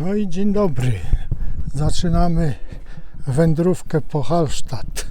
No i dzień dobry. Zaczynamy wędrówkę po Hallstatt.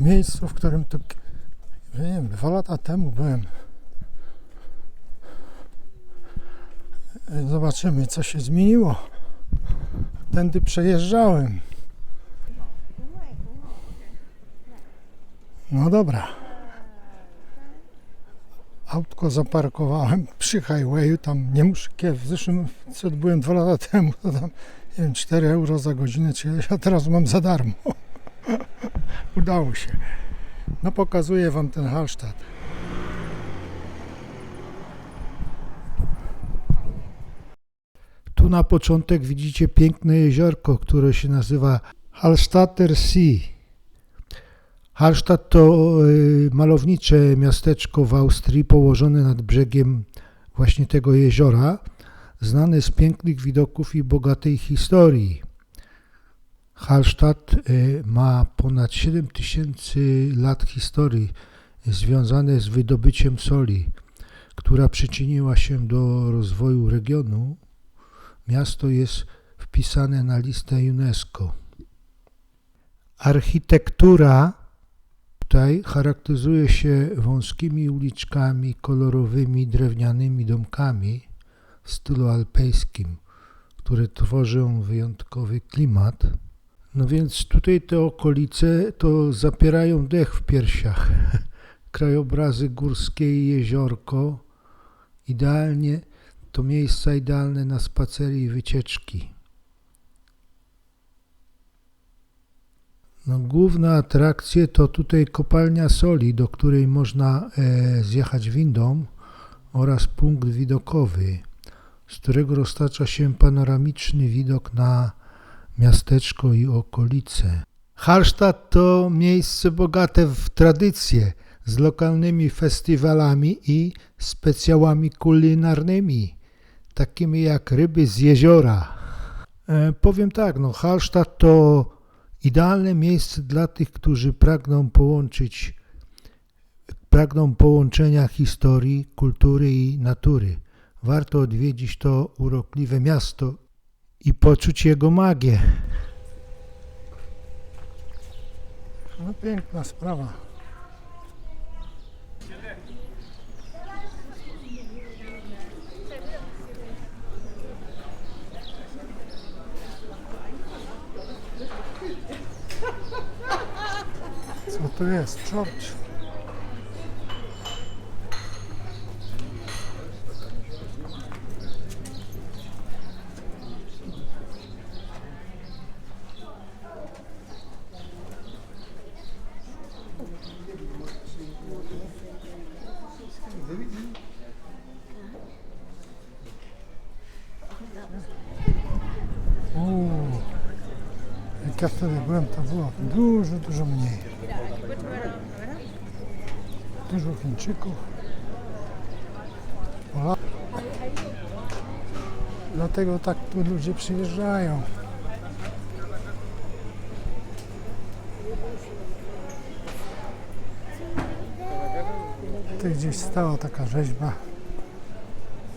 Miejscu, w którym tu, nie wiem, dwa lata temu byłem. Zobaczymy, co się zmieniło. Tędy przejeżdżałem. No dobra. Autko zaparkowałem przy highwayu, tam nie muszę, w zeszłym, co byłem dwa lata temu, to tam, nie wiem, 4 euro za godzinę, czy ja teraz mam za darmo. Udało się. No pokazuję Wam ten Hallstatt. Tu na początek widzicie piękne jeziorko, które się nazywa Hallstatter Sea. Hallstatt to y, malownicze miasteczko w Austrii położone nad brzegiem właśnie tego jeziora, znane z pięknych widoków i bogatej historii. Hallstatt y, ma ponad 7000 lat historii związane z wydobyciem soli, która przyczyniła się do rozwoju regionu. Miasto jest wpisane na listę UNESCO. Architektura tutaj charakteryzuje się wąskimi uliczkami, kolorowymi drewnianymi domkami w stylu alpejskim, które tworzą wyjątkowy klimat. No więc tutaj te okolice to zapierają dech w piersiach. Krajobrazy górskie i jeziorko. Idealnie to miejsca idealne na spacery i wycieczki. No, główne atrakcje to tutaj kopalnia soli, do której można e, zjechać windą oraz punkt widokowy, z którego roztacza się panoramiczny widok na miasteczko i okolice. Hallstatt to miejsce bogate w tradycje z lokalnymi festiwalami i specjałami kulinarnymi, takimi jak ryby z jeziora. E, powiem tak, no Hallstatt to idealne miejsce dla tych, którzy pragną połączyć, pragną połączenia historii, kultury i natury. Warto odwiedzić to urokliwe miasto i poczuć jego magię. No piękna sprawa. Co to jest? Uuu. Jak ja wtedy byłem, to było dużo, dużo mniej. Dużo Chińczyków. Pola- Dlatego tak tu ludzie przyjeżdżają. Tu gdzieś stała taka rzeźba.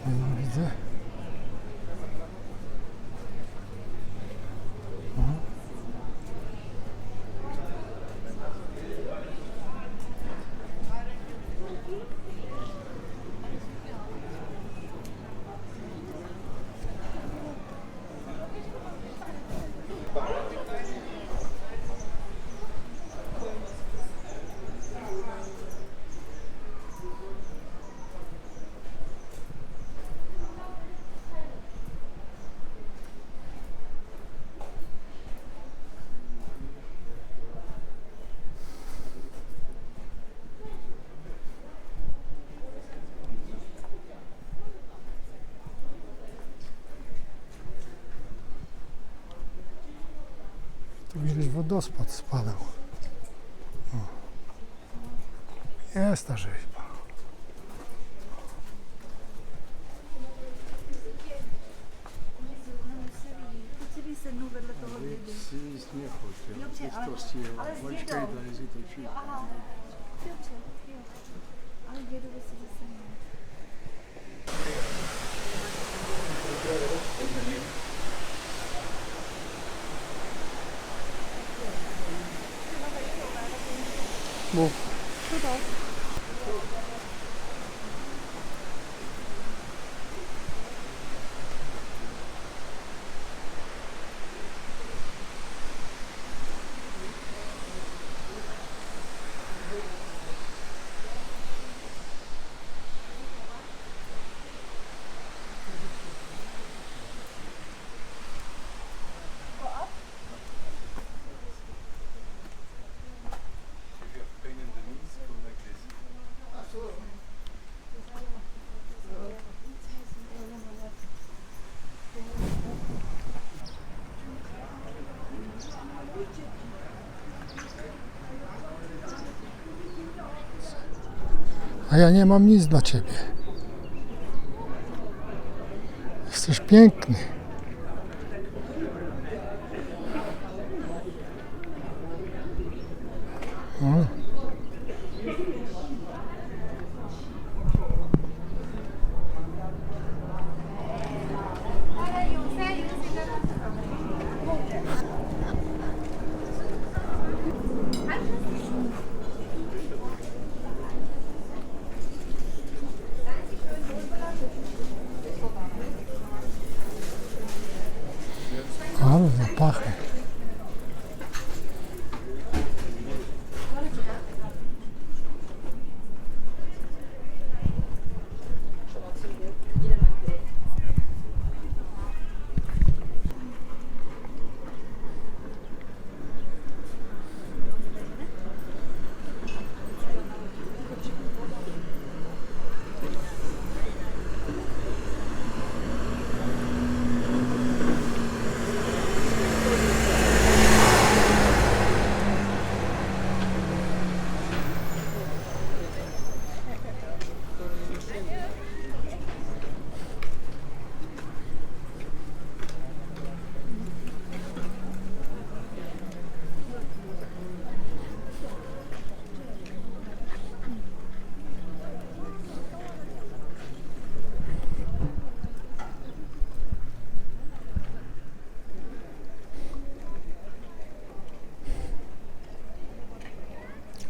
Nie widzę. Gdzieś wodospad spadał. O. Jest ta rzeźba. Dobře, Teď morro. Bom. Tá A ja nie mam nic dla ciebie. Jesteś piękny.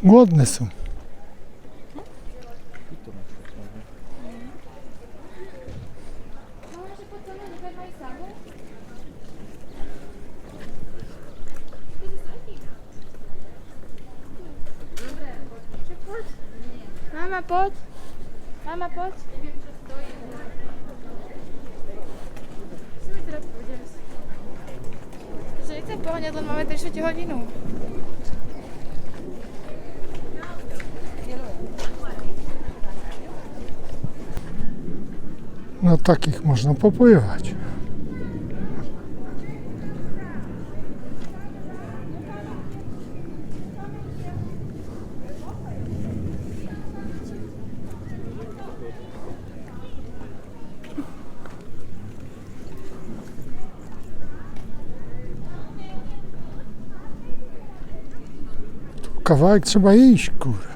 Годнесу. Мама, пот. Мама, пот. Що це погляд, мами, ти що? No takich można popływać. Tu kawałek trzeba iść, kurde.